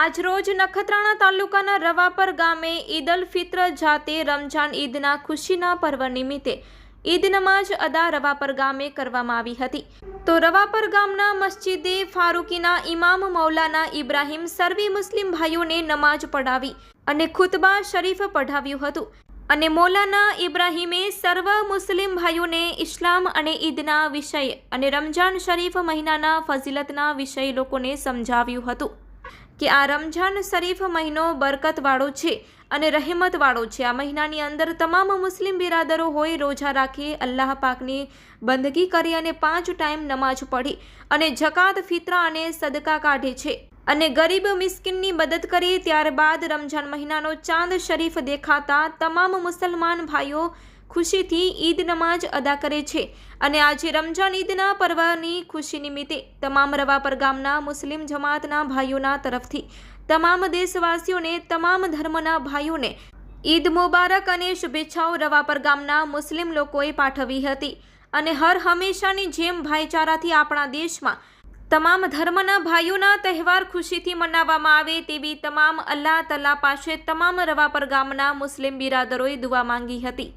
આજરોજ નખત્રાણા તાલુકાના રવાપર ગામે ઈદ અલ ફિત્ર જાતે રમજાન ઈદના ખુશીના પર્વ નિમિત્તે ઈદ નમાજ અદા રવાપર ગામે કરવામાં આવી હતી. તો રવાપર ગામના મસ્જિદે ફારૂકીના ઇમામ મૌલાના ઇબ્રાહીમ સર્વી મુસ્લિમ ભાઈઓને નમાજ પઢાવી અને ખુતબા શરીફ પઢાવ્યું હતું અને મૌલાના ઇબ્રાહીમે સર્વ મુસ્લિમ ભાઈઓને ઇસ્લામ અને ઈદના વિષય અને રમજાન શરીફ મહિનાના ફઝિલતના વિષય લોકોને સમજાવ્યું હતું. કે આ રમઝાન શરીફ મહિનો બરકતવાળો છે અને રહેમતવાળો છે. આ મહિનાની અંદર તમામ મુસ્લિમ બિરાદરો હોય રોજા રાખી અલ્લાહ પાકની બંદગી કરી અને પાંચ ટાઈમ નમાજ પઢી અને જકાત, ફિતરા અને સદકા કાઢે છે. અને ગરીબ મિસ્કિનની મદદ કરી ત્યારબાદ રમઝાન મહિનાનો ચાંદ શરીફ દેખાતા તમામ મુસલમાન ભાઈઓ ખુશીથી ઈદ નમાજ અદા કરે છે અને આજે રમજાન ઈદના પર્વની ખુશી નિમિત્તે તમામ રવાપર ગામના મુસ્લિમ જમાતના ભાઈઓના તરફથી તમામ દેશવાસીઓને તમામ ધર્મના ભાઈઓને ઈદ મુબારક અને શુભેચ્છાઓ રવાપર ગામના મુસ્લિમ લોકોએ પાઠવી હતી. અને હર હંમેશાની જેમ ભાઈચારાથી આપણા દેશમાં તમામ ધર્મના ભાઈઓના તહેવાર ખુશીથી મનાવવામાં આવે તેવી તમામ અલ્લાહ તલા પાસે તમામ રવાપર ગામના મુસ્લિમ બિરાદરોએ દુવા માંગી હતી.